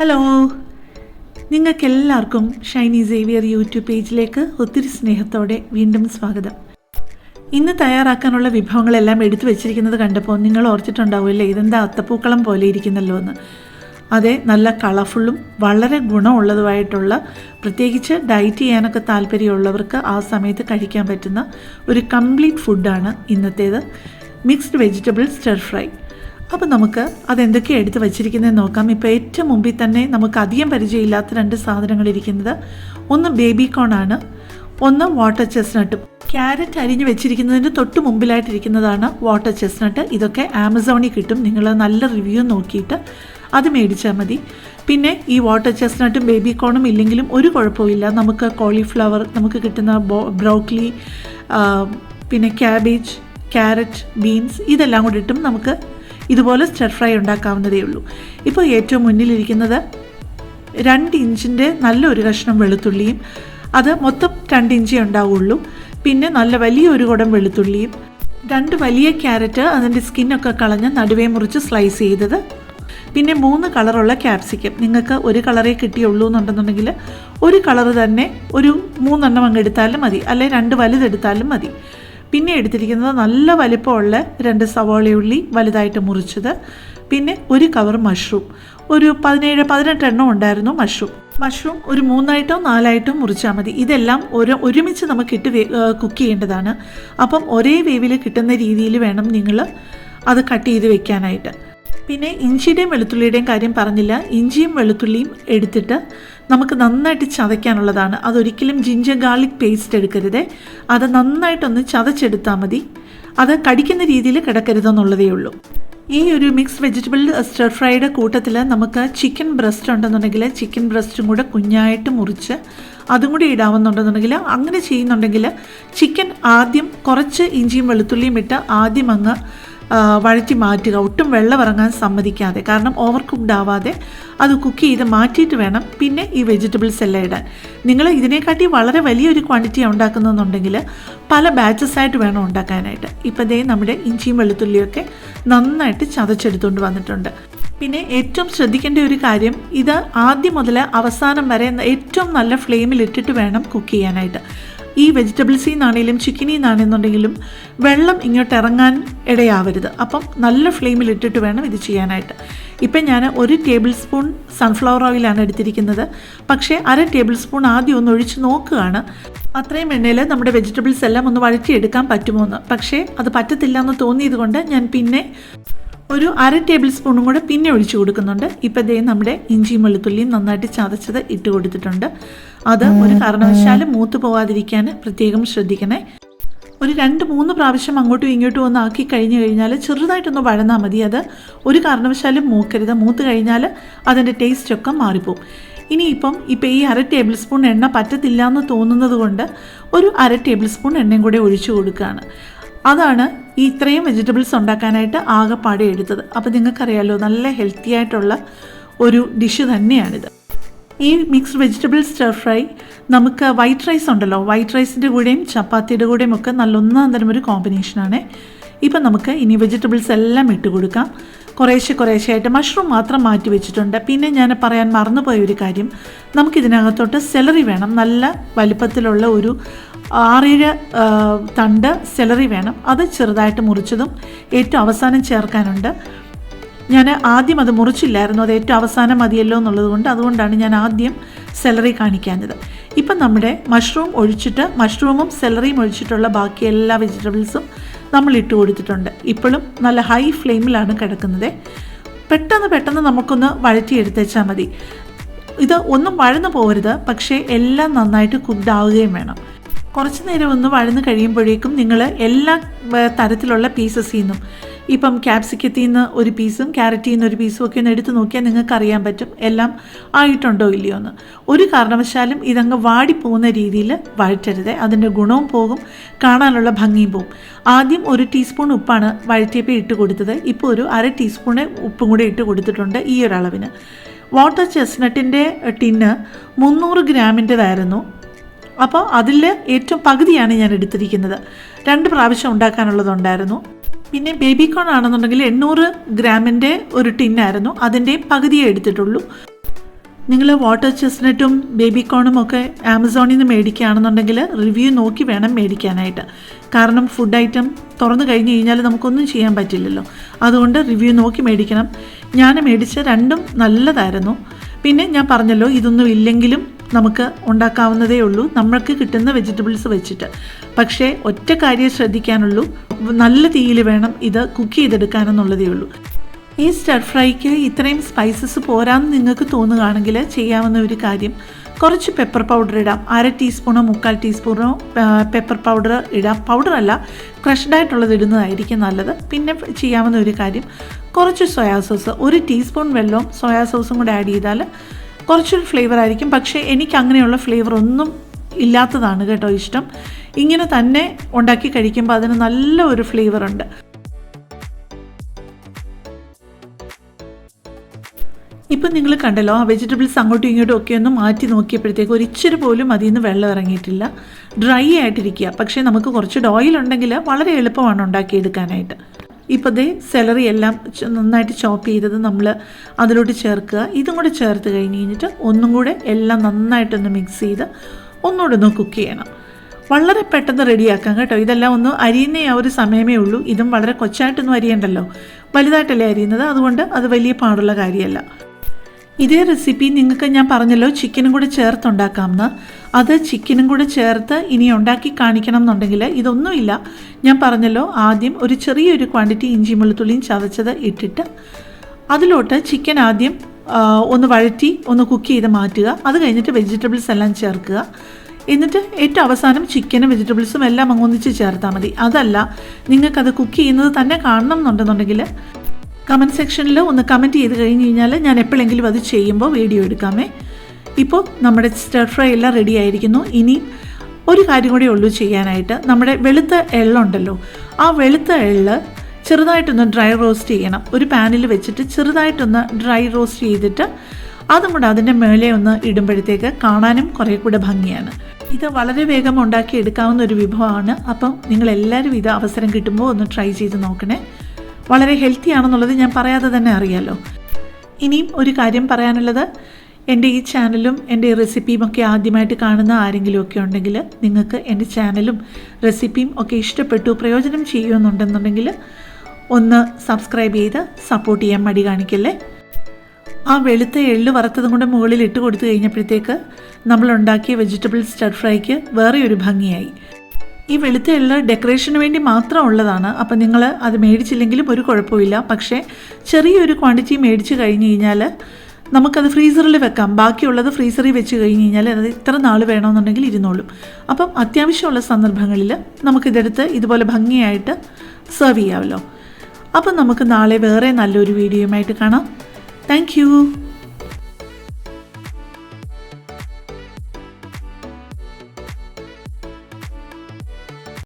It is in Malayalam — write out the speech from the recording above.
ഹലോ നിങ്ങൾക്കെല്ലാവർക്കും ഷൈനി സേവിയർ യൂട്യൂബ് പേജിലേക്ക് ഒത്തിരി സ്നേഹത്തോടെ വീണ്ടും സ്വാഗതം. ഇന്ന് തയ്യാറാക്കാനുള്ള വിഭവങ്ങളെല്ലാം എടുത്തു വെച്ചിരിക്കുന്നത് കണ്ടപ്പോൾ നിങ്ങൾ ഓർച്ചിട്ടുണ്ടാവില്ലേ ഇതെന്താ അത്തപ്പൂക്കളം പോലെ ഇരിക്കുന്നല്ലോ എന്ന്. അതെ നല്ല കളർഫുള്ളും വളരെ ഗുണമുള്ളതുമായിട്ടുള്ള പ്രത്യേകിച്ച് ഡയറ്റ് ചെയ്യാനൊക്കെ താല്പര്യമുള്ളവർക്ക് ആ സമയത്ത് കഴിക്കാൻ പറ്റുന്ന ഒരു കംപ്ലീറ്റ് ഫുഡാണ് ഇന്നത്തേത്. മിക്സ്ഡ് വെജിറ്റബിൾ സ്റ്റർ ഫ്രൈ അപ്പോൾ നമുക്ക് അതെന്തൊക്കെ എടുത്ത് വച്ചിരിക്കുന്നത് നോക്കാം. ഇപ്പോൾ ഏറ്റവും മുമ്പിൽ തന്നെ നമുക്ക് അധികം പരിചയമില്ലാത്ത രണ്ട് സാധനങ്ങൾ ഇരിക്കുന്നത് ഒന്ന് ബേബി ആണ്. ഒന്ന് വാട്ടർ ചെസ്നട്ടും ക്യാരറ്റ് അരിഞ്ഞ് വെച്ചിരിക്കുന്നതിന് തൊട്ട് മുമ്പിലായിട്ടിരിക്കുന്നതാണ് വാട്ടർ ചെസ്നട്ട് ഇതൊക്കെ ആമസോണിൽ കിട്ടും. നിങ്ങൾ നല്ല റിവ്യൂ നോക്കിയിട്ട് അത് മേടിച്ചാൽ മതി. പിന്നെ ഈ വാട്ടർ ചെസ്നട്ടും ബേബി കോണും ഇല്ലെങ്കിലും ഒരു കുഴപ്പമില്ല നമുക്ക് കോളിഫ്ലവർ നമുക്ക് കിട്ടുന്ന ബ്രോക്കലി പിന്നെ ക്യാബേജ് ക്യാരറ്റ് ബീൻസ് ഇതെല്ലാം കൂടി ഇട്ടും നമുക്ക് ഇതുപോലെ സ്റ്റർ ഫ്രൈ ഉണ്ടാക്കാവുന്നതേ ഉള്ളൂ. ഇപ്പോൾ ഏറ്റവും മുന്നിലിരിക്കുന്നത് രണ്ട് ഇഞ്ചിന്റെ നല്ലൊരു കഷ്ണം വെളുത്തുള്ളിയും അത് മൊത്തം രണ്ട് ഇഞ്ചേ ഉണ്ടാവുള്ളൂ. പിന്നെ നല്ല വലിയ ഒരു കുടം വെളുത്തുള്ളിയും രണ്ട് വലിയ ക്യാരറ്റ് അതിന്റെ സ്കിന്നൊക്കെ കളഞ്ഞ് നടുവേ മുറിച്ച് സ്ലൈസ് ചെയ്തത്. പിന്നെ മൂന്ന് കളറുള്ള ക്യാപ്സിക്കം നിങ്ങൾക്ക് ഒരു കളറേ കിട്ടിയുള്ളൂ എന്നുണ്ടെന്നുണ്ടെങ്കിൽ ഒരു കളർ തന്നെ ഒരു മൂന്നെണ്ണം അങ്ങ് എടുത്താലും മതി. അല്ലെ രണ്ട് വലുതെടുത്താലും മതി. പിന്നെ എടുത്തിരിക്കുന്നത് നല്ല വലിപ്പമുള്ള രണ്ട് സവാളയുള്ളി വലുതായിട്ട് മുറിച്ചത്. പിന്നെ ഒരു കവർ മഷ്റൂം ഒരു പതിനേഴ് പതിനെട്ട് എണ്ണം ഉണ്ടായിരുന്നു മഷ്റൂം മഷ്റൂം ഒരു മൂന്നായിട്ടോ നാലായിട്ടോ മുറിച്ചാൽ മതി. ഇതെല്ലാം ഒരു ഒരുമിച്ച് നമുക്ക് ഇട്ട് കുക്ക് ചെയ്യേണ്ടതാണ്. അപ്പം ഒരേ വേവിൽ കിട്ടുന്ന രീതിയിൽ വേണം നിങ്ങൾ അത് കട്ട് ചെയ്ത് വെക്കാനായിട്ട്. പിന്നെ ഇഞ്ചിയുടെയും വെളുത്തുള്ളിയുടെയും കാര്യം പറഞ്ഞില്ല. ഇഞ്ചിയും വെളുത്തുള്ളിയും എടുത്തിട്ട് നമുക്ക് നന്നായിട്ട് ചതയ്ക്കാനുള്ളതാണ്. അതൊരിക്കലും ജിഞ്ചർ ഗാർലിക് പേസ്റ്റ് എടുക്കരുത്. അത് നന്നായിട്ടൊന്ന് ചതച്ചെടുത്താൽ മതി. അത് കടിക്കുന്ന രീതിയിൽ കിടക്കരുതെന്നുള്ളതേ ഉള്ളൂ. ഈ ഒരു മിക്സ് വെജിറ്റബിൾ സ്റ്റർ ഫ്രൈഡ് കൂട്ടത്തിൽ നമുക്ക് ചിക്കൻ ബ്രസ്റ്റ് ഉണ്ടെന്നുണ്ടെങ്കിൽ ചിക്കൻ ബ്രസ്റ്റും കൂടെ കുഞ്ഞായിട്ട് മുറിച്ച് അതും കൂടി ഇടാവുന്നുണ്ടെന്നുണ്ടെങ്കിൽ അങ്ങനെ ചെയ്യുന്നുണ്ടെങ്കിൽ ചിക്കൻ ആദ്യം കുറച്ച് ഇഞ്ചിയും വെളുത്തുള്ളിയും ഇട്ട് ആദ്യം അങ്ങ് വഴറ്റി മാറ്റുക. ഒട്ടും വെള്ളം ഇറങ്ങാൻ സമ്മതിക്കാതെ. കാരണം ഓവർ കുക്ക്ഡ് ആവാതെ അത് കുക്ക് ചെയ്ത് മാറ്റിയിട്ട് വേണം പിന്നെ ഈ വെജിറ്റബിൾസ് എല്ലാം ഇടാൻ. നിങ്ങൾ ഇതിനെക്കാട്ടി വളരെ വലിയൊരു ക്വാണ്ടിറ്റി ഉണ്ടാക്കുന്നതെന്നുണ്ടെങ്കിൽ പല ബാച്ചസ് ആയിട്ട് വേണം ഉണ്ടാക്കാനായിട്ട്. ഇപ്പം ദേ നമ്മുടെ ഇഞ്ചിയും വെളുത്തുള്ളിയൊക്കെ നന്നായിട്ട് ചതച്ചെടുത്തുകൊണ്ട് വന്നിട്ടുണ്ട്. പിന്നെ ഏറ്റവും ശ്രദ്ധിക്കേണ്ട ഒരു കാര്യം ഇത് ആദ്യം മുതൽ അവസാനം വരെ ഏറ്റവും നല്ല ഫ്ലെയിമിൽ ഇട്ടിട്ട് വേണം കുക്ക് ചെയ്യാനായിട്ട്. ഈ വെജിറ്റബിൾസിൽ നിന്നാണെങ്കിലും ചിക്കനിൽ നിന്നാണെന്നുണ്ടെങ്കിലും വെള്ളം ഇങ്ങോട്ട് ഇറങ്ങാൻ ഇടയാവരുത്. അപ്പം നല്ല ഫ്ലെയിമിൽ ഇട്ടിട്ട് വേണം ഇത് ചെയ്യാനായിട്ട്. ഇപ്പം ഞാൻ ഒരു ടേബിൾ സ്പൂൺ സൺഫ്ലവർ ഓയിലാണ് എടുത്തിരിക്കുന്നത്. പക്ഷേ അര ടേബിൾ സ്പൂൺ ആദ്യം ഒന്ന് ഒഴിച്ച് നോക്കുകയാണ്. അത്രയും എണ്ണയിൽ നമ്മുടെ വെജിറ്റബിൾസ് എല്ലാം ഒന്ന് വഴറ്റിയെടുക്കാൻ പറ്റുമോ എന്ന്. പക്ഷേ അത് പറ്റത്തില്ല എന്ന് തോന്നിയത് കൊണ്ട് ഞാൻ പിന്നെ ഒരു അര ടേബിൾ സ്പൂണും കൂടെ പിന്നെ ഒഴിച്ചു കൊടുക്കുന്നുണ്ട്. ഇപ്പം ദേ നമ്മുടെ ഇഞ്ചിയും വെളുത്തുള്ളിയും നന്നായിട്ട് ചതച്ചത് ഇട്ട് കൊടുത്തിട്ടുണ്ട്. അത് ഒരു കാരണവശാലും മൂത്ത് പോവാതിരിക്കാൻ പ്രത്യേകം ശ്രദ്ധിക്കണേ. ഒരു രണ്ട് മൂന്ന് പ്രാവശ്യം അങ്ങോട്ടും ഇങ്ങോട്ടും ഒന്ന് ആക്കി കഴിഞ്ഞു കഴിഞ്ഞാൽ ചെറുതായിട്ടൊന്ന് വഴന്നാൽ മതി. അത് ഒരു കാരണവശാലും മൂക്കരുത്. മൂത്ത് കഴിഞ്ഞാൽ അതിന്റെ ടേസ്റ്റൊക്കെ മാറിപ്പോവും. ഇനിയിപ്പം ഇപ്പം ഈ അര ടേബിൾ സ്പൂൺ എണ്ണ പറ്റത്തില്ല എന്ന് തോന്നുന്നത് കൊണ്ട് ഒരു അര ടേബിൾ സ്പൂൺ എണ്ണയും കൂടെ ഒഴിച്ചു കൊടുക്കുകയാണ്. അതാണ് ഈ ഇത്രയും വെജിറ്റബിൾസ് ഉണ്ടാക്കാനായിട്ട് ആകെപ്പാടെ എടുത്തത് അപ്പോൾ നിങ്ങൾക്കറിയാലോ നല്ല ഹെൽത്തി ആയിട്ടുള്ള ഒരു ഡിഷ് തന്നെയാണിത്. ഈ മിക്സ്ഡ് വെജിറ്റബിൾ സ്റ്റർ ഫ്രൈ നമുക്ക് വൈറ്റ് റൈസ് ഉണ്ടല്ലോ വൈറ്റ് റൈസിന്റെ കൂടെയും ചപ്പാത്തിയുടെ കൂടെയും ഒക്കെ നല്ല ഒന്നാം തരം ഒരു കോമ്പിനേഷനാണ് ഇപ്പം നമുക്ക് ഇനി വെജിറ്റബിൾസ് എല്ലാം ഇട്ട് കൊടുക്കാം. കുറേശ്ശെ കുറേശ്ശെയായിട്ട് മഷ്റൂം മാത്രം മാറ്റി വെച്ചിട്ടുണ്ട്. പിന്നെ ഞാൻ പറയാൻ മറന്നുപോയ ഒരു കാര്യം. നമുക്കിതിനകത്തോട്ട് സെലറി വേണം. നല്ല വലിപ്പത്തിലുള്ള ഒരു ആറേഴ് തണ്ട് സെലറി വേണം. അത് ചെറുതായിട്ട് മുറിച്ചതും ഏറ്റവും അവസാനം ചേർക്കാനുണ്ട്. ഞാൻ ആദ്യം അത് മുറിച്ചില്ലായിരുന്നു. അത് ഏറ്റവും അവസാനം മതിയല്ലോ എന്നുള്ളതുകൊണ്ട് അതുകൊണ്ടാണ് ഞാൻ ആദ്യം സെലറി കാണിക്കാഞ്ഞത്. ഇപ്പം നമ്മുടെ മഷ്റൂം ഒഴിച്ചിട്ട് മഷ്റൂമും സെലറിയും ഒഴിച്ചിട്ടുള്ള ബാക്കി എല്ലാ വെജിറ്റബിൾസും നമ്മൾ ഇട്ട് കൊടുത്തിട്ടുണ്ട്. ഇപ്പോഴും നല്ല ഹൈ ഫ്ലെയിമിലാണ് കിടക്കുന്നത്. പെട്ടെന്ന് പെട്ടെന്ന് നമുക്കൊന്ന് വഴറ്റിയെടുത്തേച്ചാൽ മതി. ഇത് ഒന്നും വഴന്നു പോകരുത് പക്ഷേ എല്ലാം നന്നായിട്ട് കുക്ക്ഡ് ആവുകയും വേണം. കുറച്ച് നേരം ഒന്ന് വഴന്ന് കഴിയുമ്പോഴേക്കും നിങ്ങൾ എല്ലാ തരത്തിലുള്ള പീസസിൽ നിന്നും ഇപ്പം ക്യാപ്സിക്കത്തിൽ നിന്ന് ഒരു പീസും ക്യാരറ്റിൽ നിന്ന് ഒരു പീസും ഒക്കെ ഒന്ന് എടുത്ത് നോക്കിയാൽ നിങ്ങൾക്ക് അറിയാൻ പറ്റും എല്ലാം ആയിട്ടുണ്ടോ ഇല്ലയോ എന്ന്. ഒരു കാരണവശാലും ഇതങ്ങ് വാടിപ്പോകുന്ന രീതിയിൽ വഴറ്റരുത്. അതിന്റെ ഗുണവും പോകും കാണാനുള്ള ഭംഗിയും പോകും. ആദ്യം ഒരു ടീസ്പൂൺ ഉപ്പാണ് വഴറ്റിയപ്പോൾ ഇട്ട് കൊടുത്തത്. ഇപ്പോൾ ഒരു അര ടീസ്പൂണ് ഉപ്പും കൂടെ ഇട്ട് കൊടുത്തിട്ടുണ്ട് ഈ ഒരളവിന് വാട്ടർ ചെസ്നട്ടിന്റെ ടിന്ന് മുന്നൂറ് ഗ്രാമിന്റെതായിരുന്നു. അപ്പോൾ അതിൽ ഏറ്റവും പകുതിയാണ് ഞാൻ എടുത്തിരിക്കുന്നത്. രണ്ട് പ്രാവശ്യം ഉണ്ടാക്കാനുള്ളതുണ്ടായിരുന്നു. പിന്നെ ബേബി കോൺ ആണെന്നുണ്ടെങ്കിൽ എണ്ണൂറ് ഗ്രാമിന്റെ ഒരു ടിന്നായിരുന്നു അതിന്റെ പകുതിയേ എടുത്തിട്ടുള്ളൂ. നിങ്ങൾ വാട്ടർ ചെസ്നട്ടും ബേബി കോണും ഒക്കെ ആമസോണിൽ നിന്ന് മേടിക്കുകയാണെന്നുണ്ടെങ്കിൽ റിവ്യൂ നോക്കി വേണം മേടിക്കാനായിട്ട്. കാരണം ഫുഡ് ഐറ്റം തുറന്നു കഴിഞ്ഞ് കഴിഞ്ഞാൽ നമുക്കൊന്നും ചെയ്യാൻ പറ്റില്ലല്ലോ. അതുകൊണ്ട് റിവ്യൂ നോക്കി മേടിക്കണം. ഞാൻ മേടിച്ച രണ്ടും നല്ലതായിരുന്നു. പിന്നെ ഞാൻ പറഞ്ഞല്ലോ ഇതൊന്നും ഇല്ലെങ്കിലും നമുക്ക് ഉണ്ടാക്കാവുന്നതേ ഉള്ളൂ. നമ്മൾക്ക് കിട്ടുന്ന വെജിറ്റബിൾസ് വെച്ചിട്ട്. പക്ഷേ ഒറ്റ കാര്യം ശ്രദ്ധിക്കാനുള്ളൂ. നല്ല തീയിൽ വേണം ഇത് കുക്ക് ചെയ്തെടുക്കാനെന്നുള്ളതേ ഉള്ളൂ. ഈ സ്റ്റർ ഫ്രൈക്ക് ഇത്രയും സ്പൈസസ് പോരാന്ന് നിങ്ങൾക്ക് തോന്നുകയാണെങ്കിൽ ചെയ്യാവുന്ന ഒരു കാര്യം കുറച്ച് പെപ്പർ പൗഡർ ഇടാം. അര ടീസ്പൂണോ മുക്കാൽ ടീസ്പൂണോ പെപ്പർ പൗഡർ ഇടാം. പൗഡർ അല്ല ക്രഷ്ഡ് ആയിട്ടുള്ളത് ഇടുന്നതായിരിക്കും നല്ലത്. പിന്നെ ചെയ്യാവുന്ന ഒരു കാര്യം കുറച്ച് സോയാ സോസ് ഒരു ടീസ്പൂൺ വെള്ളവും സോയാ സോസും കൂടെ ആഡ് ചെയ്താൽ കുറച്ചൊരു ഫ്ലേവർ ആയിരിക്കും. പക്ഷേ എനിക്ക് അങ്ങനെയുള്ള ഫ്ലേവർ ഒന്നും ഇല്ലാത്തതാണ് കേട്ടോ ഇഷ്ടം. ഇങ്ങനെ തന്നെ ഉണ്ടാക്കി കഴിക്കുമ്പോൾ അതിന് നല്ല ഒരു ഫ്ലേവർ ഉണ്ട്. ഇപ്പം നിങ്ങൾ കണ്ടല്ലോ ആ വെജിറ്റബിൾസ് അങ്ങോട്ടും ഇങ്ങോട്ടും ഒക്കെ ഒന്ന് മാറ്റി നോക്കിയപ്പോഴത്തേക്ക് ഒരു ഇച്ചിരി പോലും അതിൽ നിന്ന് വെള്ളം ഇറങ്ങിയിട്ടില്ല. ഡ്രൈ ആയിട്ടിരിക്കുക. പക്ഷേ നമുക്ക് കുറച്ച് ഓയിൽ ഉണ്ടെങ്കിൽ വളരെ എളുപ്പമാണ് ഉണ്ടാക്കിയെടുക്കാനായിട്ട്. ഇപ്പോൾ ദേ സെലറി എല്ലാം നന്നായിട്ട് ചോപ്പ് ചെയ്തത് നമ്മൾ അതിലോട്ട് ചേർക്കുക. ഇതും കൂടെ ചേർത്ത് കഴിഞ്ഞ് കഴിഞ്ഞിട്ട് ഒന്നും കൂടെ എല്ലാം നന്നായിട്ടൊന്ന് മിക്സ് ചെയ്ത് ഒന്നുകൂടെ ഒന്ന് കുക്ക് ചെയ്യണം. വളരെ പെട്ടെന്ന് റെഡിയാക്കാം കേട്ടോ. ഇതെല്ലാം ഒന്ന് അരിയുന്ന ആ ഒരു സമയമേ ഉള്ളൂ. ഇതും വളരെ കൊച്ചായിട്ടൊന്നും അരിയണ്ടല്ലോ. വലുതായിട്ടല്ലേ അരിയുന്നത്? അതുകൊണ്ട് അത് വലിയ പാടുള്ള കാര്യമല്ല. ഇതേ റെസിപ്പി നിങ്ങൾക്ക് ഞാൻ പറഞ്ഞല്ലോ ചിക്കനും കൂടെ ചേർത്ത് ഉണ്ടാക്കാമെന്ന്. അത് ചിക്കനും കൂടെ ചേർത്ത് ഇനി ഉണ്ടാക്കി കാണിക്കണം എന്നുണ്ടെങ്കിൽ ഇതൊന്നുമില്ല. ഞാൻ പറഞ്ഞല്ലോ ആദ്യം ഒരു ചെറിയൊരു ക്വാണ്ടിറ്റി ഇഞ്ചി വെളുത്തുള്ളിയും ചതച്ചത് ഇട്ടിട്ട് അതിലോട്ട് ചിക്കൻ ആദ്യം ഒന്ന് വഴറ്റി ഒന്ന് കുക്ക് ചെയ്ത് മാറ്റുക. അത് കഴിഞ്ഞിട്ട് വെജിറ്റബിൾസ് എല്ലാം ചേർക്കുക. എന്നിട്ട് ഏറ്റവും അവസാനം ചിക്കനും വെജിറ്റബിൾസും എല്ലാം അങ്ങൊന്നിച്ച് ചേർത്താൽ മതി. അതല്ല നിങ്ങൾക്കത് കുക്ക് ചെയ്യുന്നത് തന്നെ കാണണം എന്നുണ്ടെന്നുണ്ടെങ്കിൽ കമന്റ് സെക്ഷനിൽ ഒന്ന് കമന്റ് ചെയ്ത് കഴിഞ്ഞ് കഴിഞ്ഞാൽ ഞാൻ എപ്പോഴെങ്കിലും അത് ചെയ്യുമ്പോൾ വീഡിയോ എടുക്കാമേ. ഇപ്പോൾ നമ്മുടെ സ്റ്റർ ഫ്രൈ എല്ലാം റെഡി ആയിരിക്കുന്നു. ഇനി ഒരു കാര്യം കൂടി ഉള്ളൂ ചെയ്യാനായിട്ട്. നമ്മുടെ വെളുത്ത എള്ളുണ്ടല്ലോ ആ വെളുത്ത എള്ള് ചെറുതായിട്ടൊന്ന് ഡ്രൈ റോസ്റ്റ് ചെയ്യണം. ഒരു പാനിൽ വെച്ചിട്ട് ചെറുതായിട്ടൊന്ന് ഡ്രൈ റോസ്റ്റ് ചെയ്തിട്ട് അതും കൂടെ അതിന്റെ മേലെ ഒന്ന് ഇടുമ്പോഴത്തേക്ക് കാണാനും കുറേ കൂടെ ഭംഗിയാണ്. ഇത് വളരെ വേഗം ഉണ്ടാക്കി എടുക്കാവുന്ന ഒരു വിഭവമാണ്. അപ്പം നിങ്ങൾ എല്ലാവരും ഇത് അവസരം കിട്ടുമ്പോൾ ഒന്ന് ട്രൈ ചെയ്ത് നോക്കണേ. വളരെ ഹെൽത്തി ആണെന്നുള്ളത് ഞാൻ പറയാതെ തന്നെ അറിയാലോ. ഇനിയും ഒരു കാര്യം പറയാനുള്ളത്. എന്റെ ഈ ചാനലും എന്റെ റെസിപ്പിയും ഒക്കെ ആദ്യമായിട്ട് കാണുന്ന ആരെങ്കിലും ഒക്കെ ഉണ്ടെങ്കിൽ നിങ്ങൾക്ക് എന്റെ ചാനലും റെസിപ്പിയും ഒക്കെ ഇഷ്ടപ്പെട്ടു പ്രയോജനം ചെയ്യുമെന്നുണ്ടെന്നുണ്ടെങ്കിൽ ഒന്ന് സബ്സ്ക്രൈബ് ചെയ്ത് സപ്പോർട്ട് ചെയ്യാൻ മടി കാണിക്കല്ലേ? ആ വെളുത്ത എള്ള് വറുത്തതും കൂടെ മുകളിൽ ഇട്ട് കൊടുത്തു കഴിഞ്ഞപ്പോഴത്തേക്ക് നമ്മൾ ഉണ്ടാക്കിയ വെജിറ്റബിൾ സ്റ്റർ ഫ്രൈക്ക് വേറെ ഒരു ഭംഗിയായി. ഈ വെളുത്ത എള്ള് ഡെക്കറേഷന് വേണ്ടി മാത്രം ഉള്ളതാണ്. അപ്പം നിങ്ങൾ അത് മേടിച്ചില്ലെങ്കിലും ഒരു കുഴപ്പമില്ല. പക്ഷേ ചെറിയൊരു ക്വാണ്ടിറ്റി മേടിച്ച് കഴിഞ്ഞ് കഴിഞ്ഞാൽ നമുക്കത് ഫ്രീസറിൽ വെക്കാം. ബാക്കിയുള്ളത് ഫ്രീസറിൽ വെച്ച് കഴിഞ്ഞ് കഴിഞ്ഞാൽ അത് ഇത്ര നാൾ വേണമെന്നുണ്ടെങ്കിൽ ഇരുന്നോളും. അപ്പം അത്യാവശ്യമുള്ള സന്ദർഭങ്ങളിൽ നമുക്കിതെടുത്ത് ഇതുപോലെ ഭംഗിയായിട്ട് സെർവ് ചെയ്യാമല്ലോ. അപ്പം നമുക്ക് നാളെ വേറെ നല്ലൊരു വീഡിയോയുമായിട്ട് കാണാം. താങ്ക്